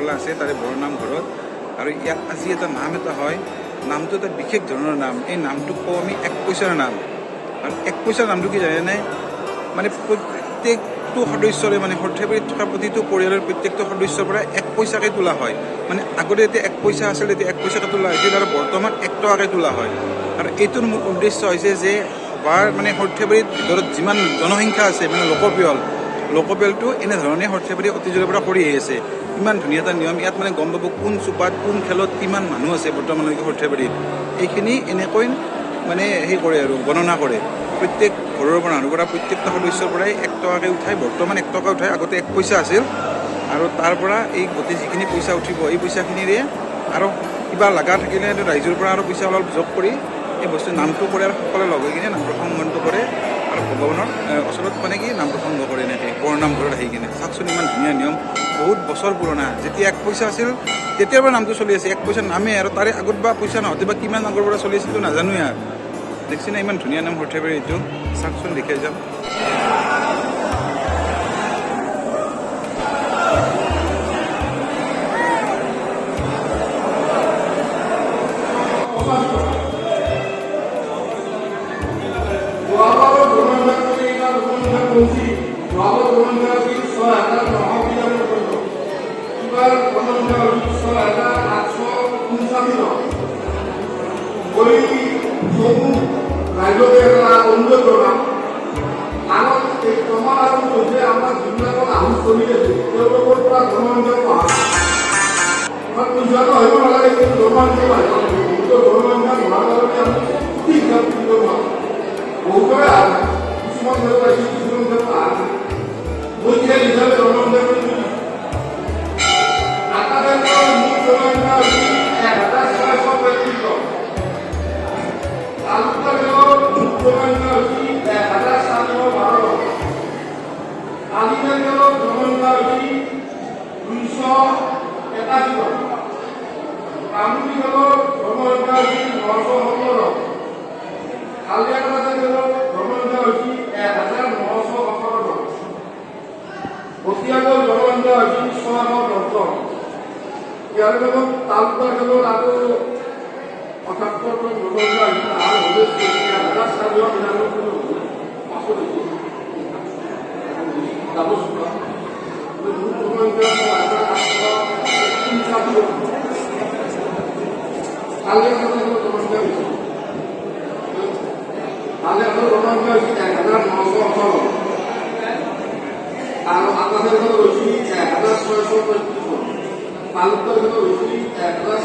খোলা আছে, তাৰে বৰ নামঘৰত আৰু ইয়াত আজি এটা নাম এটা হয়, নামটো এটা বিশেষ ধৰণৰ নাম। এই নামটোক কওঁ আমি এক পইচাৰ নাম। আৰু এক পইচাৰ নামটো কি জানেনে? মানে প্ৰত্যেকটো সদস্যৰে মানে সৰ্থেবাৰীত থকা প্ৰতিটো পৰিয়ালৰ প্ৰত্যেকটো সদস্যৰ পৰা এক পইচাকে তোলা হয়। মানে আগতে এতিয়া এক পইচা আছিল এতিয়া এক পইচাকে তোলা হৈছিল আৰু বৰ্তমান এক টকাকে তোলা হয়। আৰু এইটোৰ মূল উদ্দেশ্য হৈছে যে বাৰ মানে সৰ্থেবাৰীত ভিতৰত যিমান জনসংখ্যা আছে মানে লোকপিয়ল লোকপিয়লটো এনেধৰণে সৰ্থেবাৰী অতীজৰে পৰা কৰি আহি আছে। ইমান ধুনীয়া এটা নিয়ম। ইয়াত মানে গম পাব কোন চুপাত, কোন খেলত কিমান মানুহ আছে বৰ্তমানলৈকে সৰ্থেবাৰীত এইখিনি এনেকৈ মানে সেই কৰে আৰু, গণনা কৰে। প্ৰত্যেক ঘৰৰ পৰা মানুহৰ পৰা প্ৰত্যেকটা সদস্যৰ পৰাই এক টকাকৈ উঠাই, বৰ্তমান এক টকা উঠাই, আগতে এক পইচা আছিল। আৰু তাৰ পৰা এই গোটেই যিখিনি পইচা উঠিব, এই পইচাখিনিৰে আৰু কিবা লগা থাকিলে ৰাইজৰ পৰা আৰু পইচা অলপ যোগ কৰি এই বস্তু নামটো কৰে আৰু সকলোৱে লগ হৈ কিনে নাম প্ৰসংগটো কৰে। ভগৱানৰ ওচৰত মানে কি, নাম প্ৰসংগ কৰে এনেকৈ বৰ নামঘৰত আহি কিনে। চাওকচোন ইমান ধুনীয়া নিয়ম। বহুত বছৰ পুৰণা। যেতিয়া এক পইচা আছিল, তেতিয়াৰ পৰা নামটো চলি আছে। এক পইচা নামেই আৰু তাৰে আগত বা পইচা নহওঁতে বা কিমান আগৰ পৰা চলি আছিলতো নাজানোৱে আৰু। দেখিছেনে ইমান ধুনীয়া নাম সৰ্থেবাৰী এইটো। চাওকচোন দেখাই যাম। ভ্ৰমণৰ কৰিছি যোৱাবাৰ ভ্ৰমণৰ আছিল ছয় হাজাৰ নশ বিৰানব্বৈ টকা এইবাৰ ভ্ৰমণৰ আছিল ছয় হাজাৰ আঠশ পঞ্চাশী টকা কৰি সমূহ ৰাইজক এটা অনুৰোধ জনাম আগত এই প্ৰমাণ আৰু হৈছে আমাৰ যিবিলাকৰ আহোচ চলি আছে তেওঁলোকৰ পৰা ধৰ্মান্তৰ পঢ়া আমাৰ পইচাটো আহিব নালাগে কিন্তু ধৰ্মান্তৰ আহিব লাগে কিন্তু ধৰ্মান্তৰ হোৱাৰ কাৰণে আমি সঠিক হিচাপ দিব নোৱাৰোঁ বহুতৰে কিছুমান ক্ষেত্ৰত আহিছে কিছুমান খেল বেংকৰ জমাইনা হৈছে নশ সত্তৰ টকা কালিয়াকলাতে বটিয়াগৰ জনসংখ্যা হৈছে ছয়শো দহ টকা ইয়াৰ লগত তালুকাৰ কেৱল আকৌ পঁচাত্তৰ জন জনসংখ্যা হৈছে। আৰু হ'লে এক হাজাৰ নশ আৰু আকাশের কথা রয়েছে এক হাজার ছয়শো পঁয়ত্রিশ তালুকের কথা রয়েছে এক হাজার